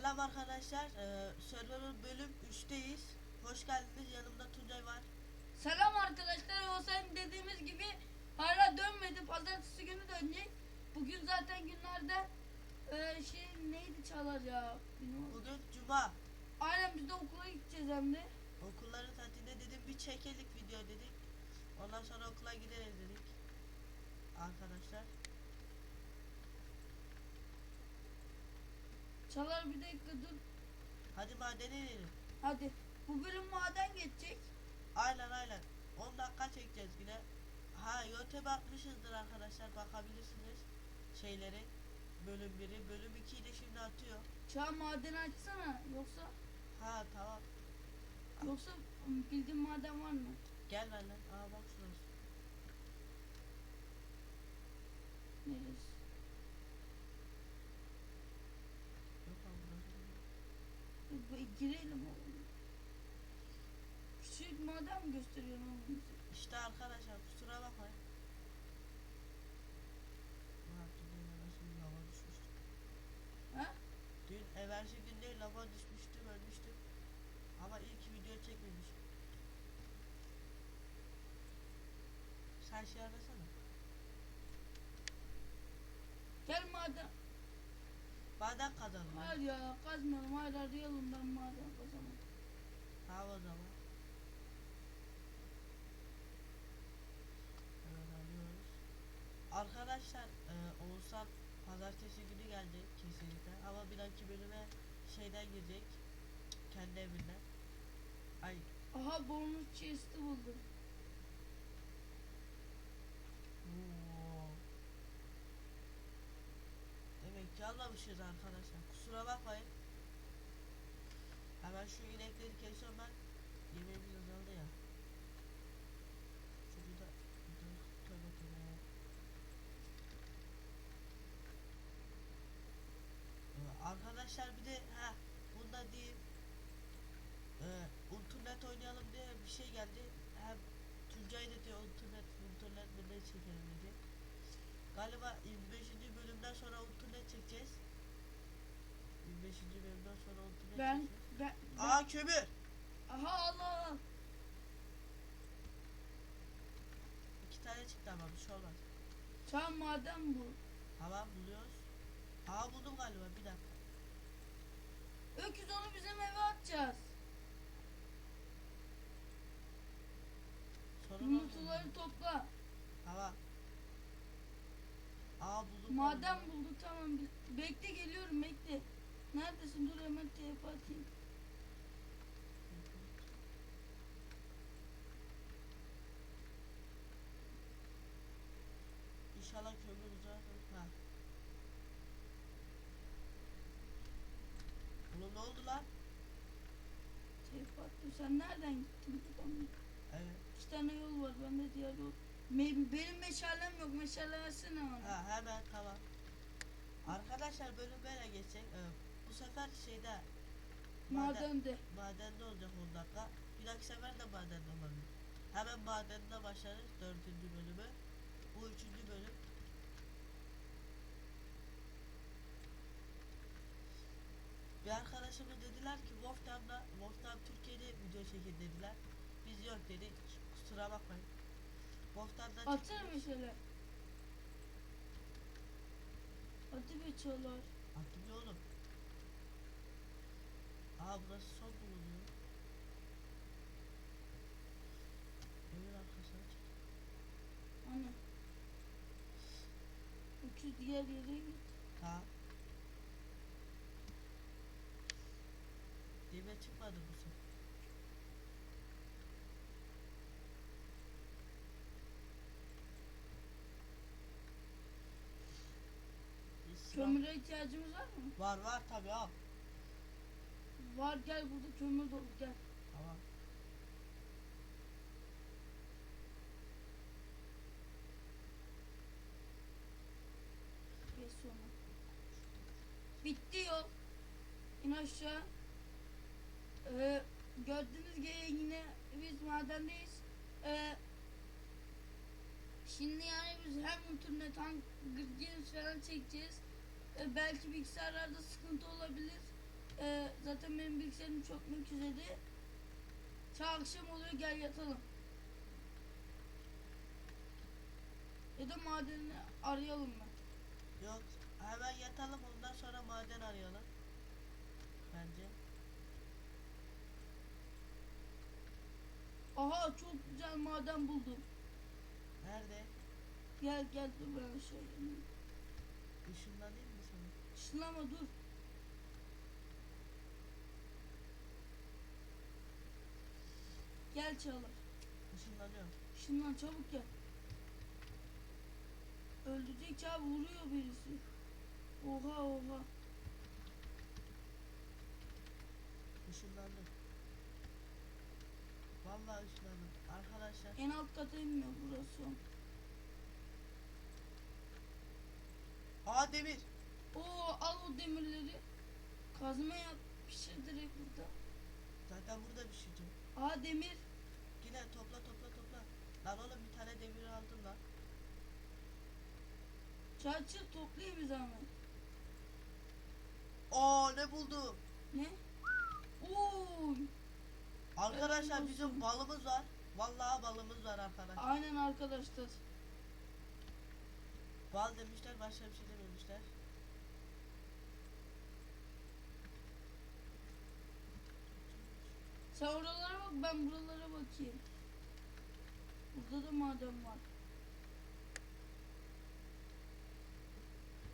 Selam arkadaşlar. Ee, Survivor bölüm 3'teyiz. Hoş geldiniz. Yanımda Tuncay var. Selam arkadaşlar. O sen dediğimiz gibi hala dönmedi. Pazartesi günü dönecek. Bugün zaten günlerde e, şey neydi çalar ya? Bilmiyorum. Bugün Cuma. Aynen biz de okula gideceğiz hem de. Okulların tatilde dedim bir çekelik video dedik. Ondan sonra okula gideriz dedik. Arkadaşlar. Çalar bir dakika dur. Hadi madene inelim. Hadi. Bu bölüm maden geçecek. Aynen aynen. 10 dakika çekeceğiz yine. Ha YouTube atmışızdır arkadaşlar. Bakabilirsiniz. Şeyleri. Bölüm 1'i. Bölüm 2'yi de şimdi atıyor. Çağ madeni açsana. Yoksa Ha tamam. yoksa bildiğin maden var mı? Gel lan. Aa bak şurası. Neresi? Yok abi burası değil. Bir girelim oğlum. Küçük maden mi gösteriyor oğlum? İşte arkadaşlar kusura bakmayın. Ulan dün evvelsi gün lava düşmüştüm. Ha? Dün evvelsi günde lava düşmüştüm ölmüştüm. Ama ilk video çekmemişim. Sen şey arasana. Gel maden. Maden kazandım. Hayır ya kazmayalım. Hayır arayalım ben maden kazanım. Tamam o zaman. Arkadaşlar e, Oğuzhan pazartesi günü geldi kesinlikle ama bir dahaki bölüme şeyden girecek kendi evinden. Ay Aha bonus chest'i buldum. Oo. Almamışız arkadaşlar. Kusura bakmayın. Hemen şu inekleri kesiyorum ben. Yemeğimiz azaldı ya. Şurada da tövbe tövbe. Ee, Arkadaşlar bir de ha bunda diyeyim ee, Ultranet oynayalım diye bir şey geldi. Hem Tuncay Ultranet, Ultranet mi ne çekelim dedi. Galiba 25. bölümden sonra Ultranet çekeceğiz. 25. bölümden sonra Ultranet Ben, çekeceğiz. ben, ben Aa kömür. aha Allah. İki tane çıktı ama bir şey olmaz. Çağ maden bu. Tamam buluyoruz. Aa buldum galiba bir dakika. Öküz onu bizim eve atacağız. Sorun oldu. Yumurtaları topla. Tamam. Aa buldum. Maden bulduk tamam. Be- Bekle geliyorum bekle. Neredesin? Dur hemen TP atayım. İnşallah kömür uzar. Ha. Oğlum ne oldu lan? TP attım. Sen nereden gittin? Evet. İki tane yol var. Bende diğer yol. Me- benim meşalem yok. Meşale versene bana. Ha hemen tamam. Arkadaşlar bölüm böyle geçecek. Ee, bu sefer şeyde maden, Madende. madende olacak 10 dakika. Bir dahaki sefer de madende olabilir. Hemen madende başlarız dördüncü bölümü. Bu üçüncü bölüm. Bir arkadaşımız dediler ki Wolftime'da Wolftime Türkiye'de video çekin dediler. Biz yok dedik. Kusura bakmayın. Atsana çekeceğiz. meşale. Hadi be çalar. Attım ya oğlum. Aa burası son bulunuyor. Evin arkasına çık. Ana. Öküz diğer yere git. Tamam. Dibe çıkmadı bu sefer. Bir silah- Kömüre ihtiyacımız var mı? Var var tabi al. Var gel burada kömür dolu gel. Tamam. Geç sonra. Bitti yol. İn aşağı. Ee, gördüğünüz gibi yine biz madendeyiz. Ee, şimdi yani biz hem internet hem falan çekeceğiz. Ee, belki bilgisayarlarda sıkıntı olabilir. e, zaten benim bilgisayarım çökmek üzere. Ta akşam oluyor gel yatalım. Ya da madeni arayalım mı? Yok hemen yatalım ondan sonra maden arayalım. Bence. Aha çok güzel maden buldum. Nerede? Gel gel dur ben ineyim. Işınlanayım Işınlama dur. Gel Çağlar. Işınlanıyorum. Işınlan çabuk gel. Öldürecek abi vuruyor birisi. Oha oha. Işınlandım. Vallahi ışınlandım. Arkadaşlar En alt kata inmiyor burası. Aa demir. Oo al o demirleri. Kazma yap. Pişir direkt burada. Zaten burada yok. Aa demir. Yine topla topla topla. Lan oğlum bir tane demir aldın lan. Çarçır toplayayım bir zahmet. Oo ne buldum? Ne? Oo. Arkadaşlar bizim balımız var. Vallahi balımız var arkadaşlar. Aynen arkadaşlar. Bal demişler başka bir şey dememişler. Sen oralara bak ben buralara bakayım. Burada da maden var.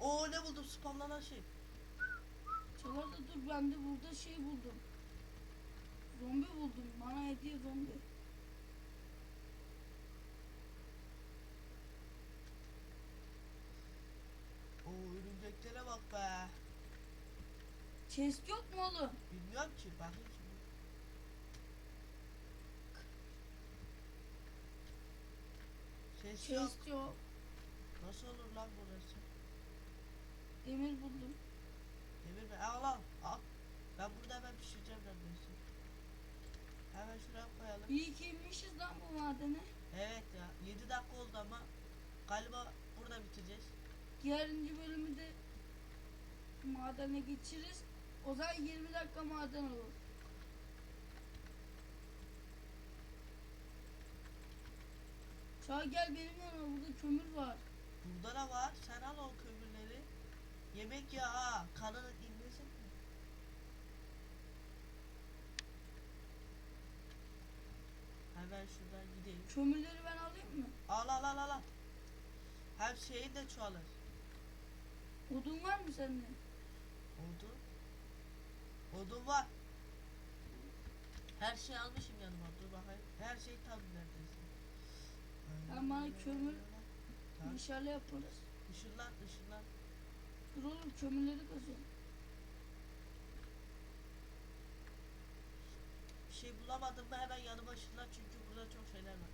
Oo ne buldum spamlanan şey. Çalar da dur ben de burada şey buldum. Zombi buldum. Bana hediye zombi. Oo örümceklere bak be. Chest yok mu oğlum? Bilmiyorum ki bakayım Chest yok. Nasıl olur lan burası? Demir buldum. Demir mi? Al al. Al. Ben burada hemen pişireceğim neredeyse. Hemen şuraya koyalım. İyi ki inmişiz lan bu madene. Evet ya 7 dakika oldu ama galiba burada bitireceğiz. Diğerinci bölümü de madene geçiririz. O zaman 20 dakika maden olur. Çağ gel benim yanıma burada kömür var. Burada da var. Sen al o kömürleri. Yemek ya ha. Kanının inmesin mi? Hemen şuradan gideyim. Kömürleri ben alayım mı? Al al al al. al. Hem şeyin de çoğalır. Odun var mı sende? Odun. Odun var. Her şeyi almışım yanıma. Dur bakayım. Her şey tam neredeyse. Bana kömür- Tamam. Meşale yaparız. Işınlan ışınlan. Dur oğlum kömürleri kazıyorum. Bir şey bulamadım mı hemen yanıma ışınlan çünkü burada çok şeyler var.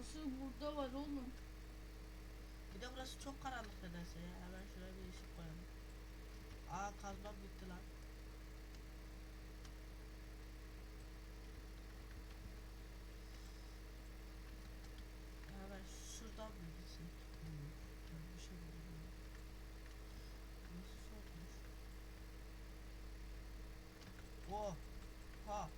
Asıl burada var oğlum. Bir de burası çok karanlık nedense ya. Hemen şuraya bir ışık koyalım. Aa kazmam bitti lan. Hemen şuradan mı gitsek? Hmm, ben bir şey buldum ya. Nasıl sormuş? Oh! Ha!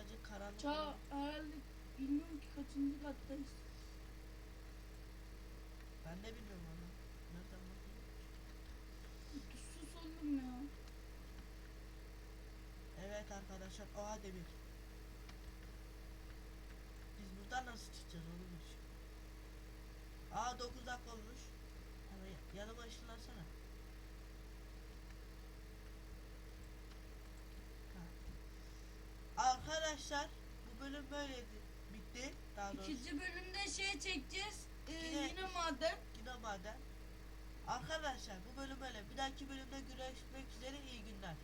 Birazcık karanlık. Oldu. herhalde bilmiyorum ki kaçıncı kattayız. Ben de bilmiyorum onu. Nereden bakayım? Sus oğlum ya. Evet arkadaşlar oha demir. Biz buradan nasıl çıkacağız onu bir Aa 9 dakika olmuş. Ya- yanıma ışınlansana. Ha. Arkadaşlar bu bölüm böyleydi. Bitti. Daha doğrusu. İkinci bölümde şey çekeceğiz. Ee, Yine- yine maden. Yine maden. Arkadaşlar bu bölüm böyle. Bir dahaki bölümde görüşmek üzere iyi günler.